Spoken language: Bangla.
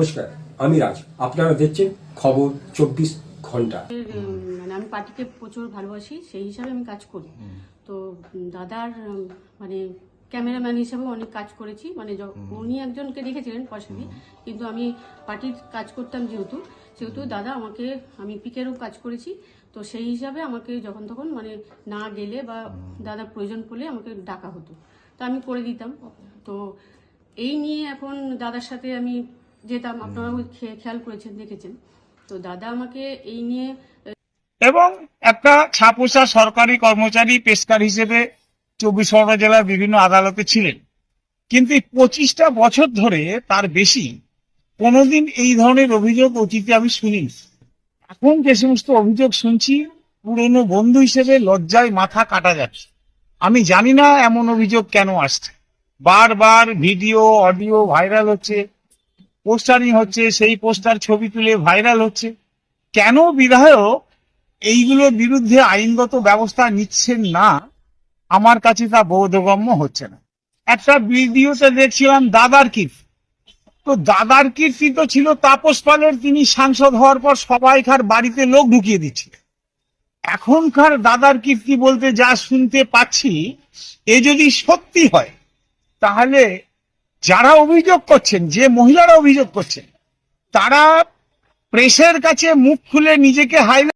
নমস্কার আমি রাজ। আপনারা দেখছেন খবর চব্বিশ ঘণ্টা। মানে আমি পার্টিকে প্রচুর ভালোবাসি সেই হিসাবে আমি কাজ করি। তো দাদার মানে ক্যামেরাম্যান হিসেবে অনেক কাজ করেছি। মানে উনি একজনকে রেখেছিলেন পয়সা দিয়ে কিন্তু আমি পার্টির কাজ করতাম যেহেতু সেহেতু দাদা আমাকে আমি পিকেরও কাজ করেছি। তো সেই হিসাবে আমাকে যখন তখন মানে না গেলে বা দাদার প্রয়োজন পড়লে আমাকে ডাকা হতো। তো আমি করে দিতাম। তো এই নিয়ে এখন দাদার সাথে আমি যেতাম আপনারাও খেয়াল করেছেন দেখেছেন। তো দাদা আমাকে এই নিয়ে এবং একটা ছাপোষা সরকারি কর্মচারী পেশকার হিসেবে চব্বিশ পরগনা জেলার বিভিন্ন আদালতে ছিলেন। কিন্তু পঁচিশটা বছর ধরে তার বেশি কোনোদিন এই ধরনের অভিযোগ অতীতে আমি শুনিনি। এখন যে সমস্ত অভিযোগ শুনছি পুরনো বন্ধু হিসেবে লজ্জায় মাথা কাটা যাচ্ছে। আমি জানি না এমন অভিযোগ কেন আসছে। বারবার ভিডিও অডিও ভাইরাল হচ্ছে। পোস্টারিং হচ্ছে, সেই পোস্টার ছবি তুলে ভাইরাল হচ্ছে। কেন বিধায়ক এইগুলোর বিরুদ্ধে আইনগত ব্যবস্থা নিচ্ছেন না, আমার কাছে তা বোধগম্য হচ্ছে না। একটা ভিডিওতে দেখছিলাম দাদার কীর্তি তো দাদার কীর্তি তো ছিল তাপস পালের, তিনি সাংসদ হওয়ার পর সবাইকার বাড়িতে লোক ঢুকিয়ে দিচ্ছে। এখনকার দাদার কীর্তি বলতে যা শুনতে পাচ্ছি, এ যদি সত্যি হয়, তাহলে যারা অভিযোগ করছেন যে মহিলারা অভিযোগ করছেন তারা প্রেসের কাছে মুখ খুলে নিজেকে হাইলাইট